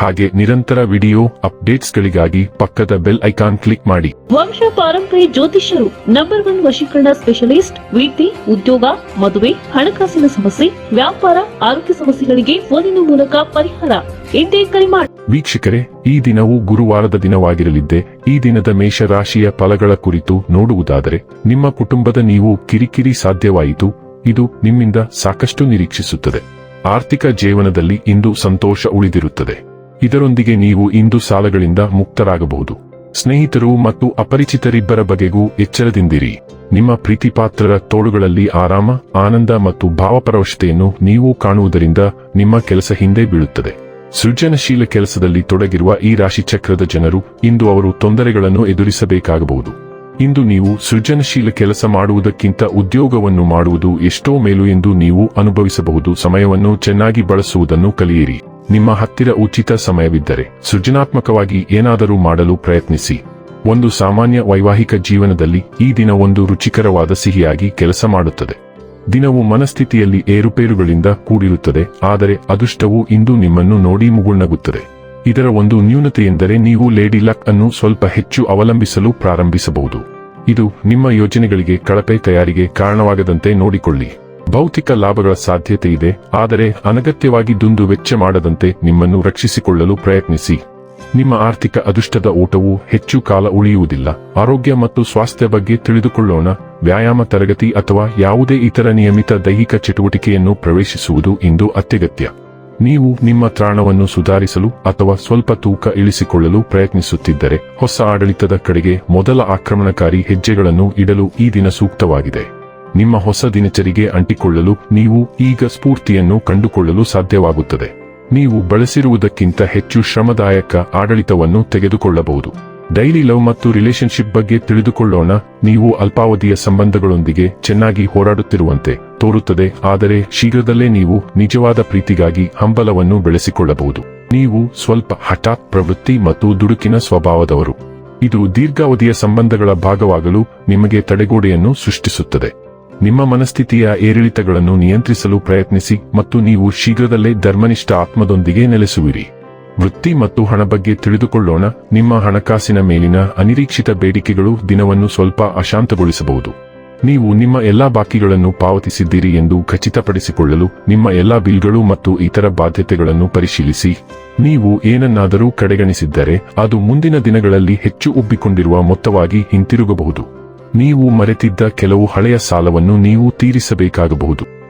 ಹಾಗೆ ನಿರಂತರ video updates ಗಳಿಗಾಗಿ ಪಕ್ಕದ ಬೆಲ್ ಐಕಾನ್ ಕ್ಲಿಕ್ ಮಾಡಿ. ವಂಶ ಪಾರಂಪರ್ಯ ಜ್ಯೋತಿಷ್ಯರು ನಂಬರ್ ಒನ್ ವಶೀಕರಣ ಸ್ಪೆಷಲಿಸ್ಟ್ ವೃತ್ತಿ ಉದ್ಯೋಗ ಮದುವೆ ಹಣಕಾಸಿನ ಸಮಸ್ಯೆ ವ್ಯಾಪಾರ ಆರೋಗ್ಯ ಸಮಸ್ಯೆಗಳಿಗೆ ಫೋನಿನ ಮೂಲಕ ಪರಿಹಾರ ಎಂದೇ ಕರೆ ಮಾಡಿ. ವೀಕ್ಷಕರೇ ಈ ದಿನವು ಗುರುವಾರದ ದಿನವಾಗಿರಲಿದ್ದೆ ಈ ದಿನದ ಮೇಷ ರಾಶಿಯ ಫಲಗಳ ಕುರಿತು ನೋಡುವುದಾದರೆ ನಿಮ್ಮ ಕುಟುಂಬದ ನೀವು ಕಿರಿಕಿರಿ ಸಾಧ್ಯವಾಯಿತು ಇದು ನಿಮ್ಮಿಂದ ಸಾಕಷ್ಟು ನಿರೀಕ್ಷಿಸುತ್ತದೆ. ಆರ್ಥಿಕ ಜೀವನದಲ್ಲಿ ಇಂದು ಸಂತೋಷ ಉಳಿದಿರುತ್ತದೆ. ಇದರೊಂದಿಗೆ ನೀವು ಇಂದು ಸಾಲಗಳಿಂದ ಮುಕ್ತರಾಗಬಹುದು. ಸ್ನೇಹಿತರು ಮತ್ತು ಅಪರಿಚಿತರಿಬ್ಬರ ಬಗೆಗೂ ಎಚ್ಚರದಿಂದಿರಿ. ನಿಮ್ಮ ಪ್ರೀತಿಪಾತ್ರರ ತೋಳುಗಳಲ್ಲಿ ಆರಾಮ, ಆನಂದ ಮತ್ತು ಭಾವಪರವಶತೆಯನ್ನು ನೀವು ಕಾಣುವುದರಿಂದ ನಿಮ್ಮ ಕೆಲಸ ಹಿಂದೆ ಬೀಳುತ್ತದೆ. ಸೃಜನಶೀಲ ಕೆಲಸದಲ್ಲಿ ತೊಡಗಿರುವ ಈ ರಾಶಿಚಕ್ರದ ಜನರು ಇಂದು ಅವರು ತೊಂದರೆಗಳನ್ನು ಎದುರಿಸಬೇಕಾಗಬಹುದು. ಇಂದು ನೀವು ಸೃಜನಶೀಲ ಕೆಲಸ ಮಾಡುವುದಕ್ಕಿಂತ ಉದ್ಯೋಗವನ್ನು ಮಾಡುವುದು ಎಷ್ಟೋ ಮೇಲು ಎಂದು ನೀವು ಅನುಭವಿಸಬಹುದು. ಸಮಯವನ್ನು ಚೆನ್ನಾಗಿ ಬಳಸುವುದನ್ನು ಕಲಿಯಿರಿ. ನಿಮ್ಮ ಹತ್ತಿರ ಉಚಿತ ಸಮಯವಿದ್ದರೆ ಸೃಜನಾತ್ಮಕವಾಗಿ ಏನಾದರೂ ಮಾಡಲು ಪ್ರಯತ್ನಿಸಿ. ಒಂದು ಸಾಮಾನ್ಯ ವೈವಾಹಿಕ ಜೀವನದಲ್ಲಿ ಈ ದಿನ ಒಂದು ರುಚಿಕರವಾದ ಸಿಹಿಯಾಗಿ ಕೆಲಸ ಮಾಡುತ್ತದೆ. ದಿನವು ಮನಸ್ಥಿತಿಯಲ್ಲಿ ಏರುಪೇರುಗಳಿಂದ ಕೂಡಿರುತ್ತದೆ, ಆದರೆ ಅದೃಷ್ಟವು ಇಂದು ನಿಮ್ಮನ್ನು ನೋಡಿ ಮುಗುಳ್ನಗುತ್ತದೆ. ಇದರ ಒಂದು ನ್ಯೂನತೆಯೆಂದರೆ ನೀವು ಲೇಡಿ ಲಕ್ ಅನ್ನು ಸ್ವಲ್ಪ ಹೆಚ್ಚು ಅವಲಂಬಿಸಲು ಪ್ರಾರಂಭಿಸಬಹುದು. ಇದು ನಿಮ್ಮ ಯೋಜನೆಗಳಿಗೆ ಕಳಪೆ ತಯಾರಿಗೆ ಕಾರಣವಾಗದಂತೆ ನೋಡಿಕೊಳ್ಳಿ. ಭೌತಿಕ ಲಾಭಗಳ ಸಾಧ್ಯತೆ ಇದೆ, ಆದರೆ ಅನಗತ್ಯವಾಗಿ ದುಂದು ವೆಚ್ಚ ಮಾಡದಂತೆ ನಿಮ್ಮನ್ನು ರಕ್ಷಿಸಿಕೊಳ್ಳಲು ಪ್ರಯತ್ನಿಸಿ. ನಿಮ್ಮ ಆರ್ಥಿಕ ಅದೃಷ್ಟದ ಓಟವು ಹೆಚ್ಚು ಕಾಲ ಉಳಿಯುವುದಿಲ್ಲ. ಆರೋಗ್ಯ ಮತ್ತು ಸ್ವಾಸ್ಥ್ಯ ಬಗ್ಗೆ ತಿಳಿದುಕೊಳ್ಳೋಣ. ವ್ಯಾಯಾಮ ತರಗತಿ ಅಥವಾ ಯಾವುದೇ ಇತರ ನಿಯಮಿತ ದೈಹಿಕ ಚಟುವಟಿಕೆಯನ್ನು ಪ್ರವೇಶಿಸುವುದು ಇಂದು ಅತ್ಯಗತ್ಯ. ನೀವು ನಿಮ್ಮ ತ್ರಾಣವನ್ನು ಸುಧಾರಿಸಲು ಅಥವಾ ಸ್ವಲ್ಪ ತೂಕ ಇಳಿಸಿಕೊಳ್ಳಲು ಪ್ರಯತ್ನಿಸುತ್ತಿದ್ದರೆ ಹೊಸ ಆಡಳಿತದ ಕಡೆಗೆ ಮೊದಲ ಆಕ್ರಮಣಕಾರಿ ಹೆಜ್ಜೆಗಳನ್ನು ಇಡಲು ಈ ದಿನ ಸೂಕ್ತವಾಗಿದೆ. ನಿಮ್ಮ ಹೊಸ ದಿನಚರಿಗೆ ಅಂಟಿಕೊಳ್ಳಲು ನೀವು ಈಗ ಸ್ಫೂರ್ತಿಯನ್ನು ಕಂಡುಕೊಳ್ಳಲು ಸಾಧ್ಯವಾಗುತ್ತದೆ. ನೀವು ಬಳಸಿರುವುದಕ್ಕಿಂತ ಹೆಚ್ಚು ಶ್ರಮದಾಯಕ ಆಡಳಿತವನ್ನು ತೆಗೆದುಕೊಳ್ಳಬಹುದು. ಡೈಲಿ ಲವ್ ಮತ್ತು ರಿಲೇಶನ್ಶಿಪ್ ಬಗ್ಗೆ ತಿಳಿದುಕೊಳ್ಳೋಣ. ನೀವು ಅಲ್ಪಾವಧಿಯ ಸಂಬಂಧಗಳೊಂದಿಗೆ ಚೆನ್ನಾಗಿ ಹೋರಾಡುತ್ತಿರುವಂತೆ ತೋರುತ್ತದೆ. ಆದರೆ ಶೀಘ್ರದಲ್ಲೇ ನೀವು ನಿಜವಾದ ಪ್ರೀತಿಗಾಗಿ ಹಂಬಲವನ್ನು ಬೆಳೆಸಿಕೊಳ್ಳಬಹುದು. ನೀವು ಸ್ವಲ್ಪ ಹಠಾತ್ ಪ್ರವೃತ್ತಿ ಮತ್ತು ದುಡುಕಿನ ಸ್ವಭಾವದವರು. ಇದು ದೀರ್ಘಾವಧಿಯ ಸಂಬಂಧಗಳ ಭಾಗವಾಗಲು ನಿಮಗೆ ತಡೆಗೋಡೆಯನ್ನು ಸೃಷ್ಟಿಸುತ್ತದೆ. ನಿಮ್ಮ ಮನಸ್ಥಿತಿಯ ಏರಿಳಿತಗಳನ್ನು ನಿಯಂತ್ರಿಸಲು ಪ್ರಯತ್ನಿಸಿ ಮತ್ತು ನೀವು ಶೀಘ್ರದಲ್ಲೇ ಧರ್ಮನಿಷ್ಠ ಆತ್ಮದೊಂದಿಗೆ ನೆಲೆಸುವಿರಿ. ವೃತ್ತಿ ಮತ್ತು ಹಣ ಬಗ್ಗೆ ತಿಳಿದುಕೊಳ್ಳೋಣ. ನಿಮ್ಮ ಹಣಕಾಸಿನ ಮೇಲಿನ ಅನಿರೀಕ್ಷಿತ ಬೇಡಿಕೆಗಳು ದಿನವನ್ನು ಸ್ವಲ್ಪ ಅಶಾಂತಗೊಳಿಸಬಹುದು. ನೀವು ನಿಮ್ಮ ಎಲ್ಲಾ ಬಾಕಿಗಳನ್ನು ಪಾವತಿಸಿದ್ದೀರಿ ಎಂದು ಖಚಿತಪಡಿಸಿಕೊಳ್ಳಲು ನಿಮ್ಮ ಎಲ್ಲಾ ಬಿಲ್ಗಳು ಮತ್ತು ಇತರ ಬಾಧ್ಯತೆಗಳನ್ನು ಪರಿಶೀಲಿಸಿ. ನೀವು ಏನನ್ನಾದರೂ ಕಡೆಗಣಿಸಿದ್ದರೆ ಅದು ಮುಂದಿನ ದಿನಗಳಲ್ಲಿ ಹೆಚ್ಚು ಉಬ್ಬಿಕೊಂಡಿರುವ ಮೊತ್ತವಾಗಿ ಹಿಂತಿರುಗಬಹುದು. ನೀವು ಮರೆತಿದ್ದ ಕೆಲವು ಹಳೆಯ ಸಾಲವನ್ನು ನೀವು ತೀರಿಸಬೇಕಾಗಬಹುದು.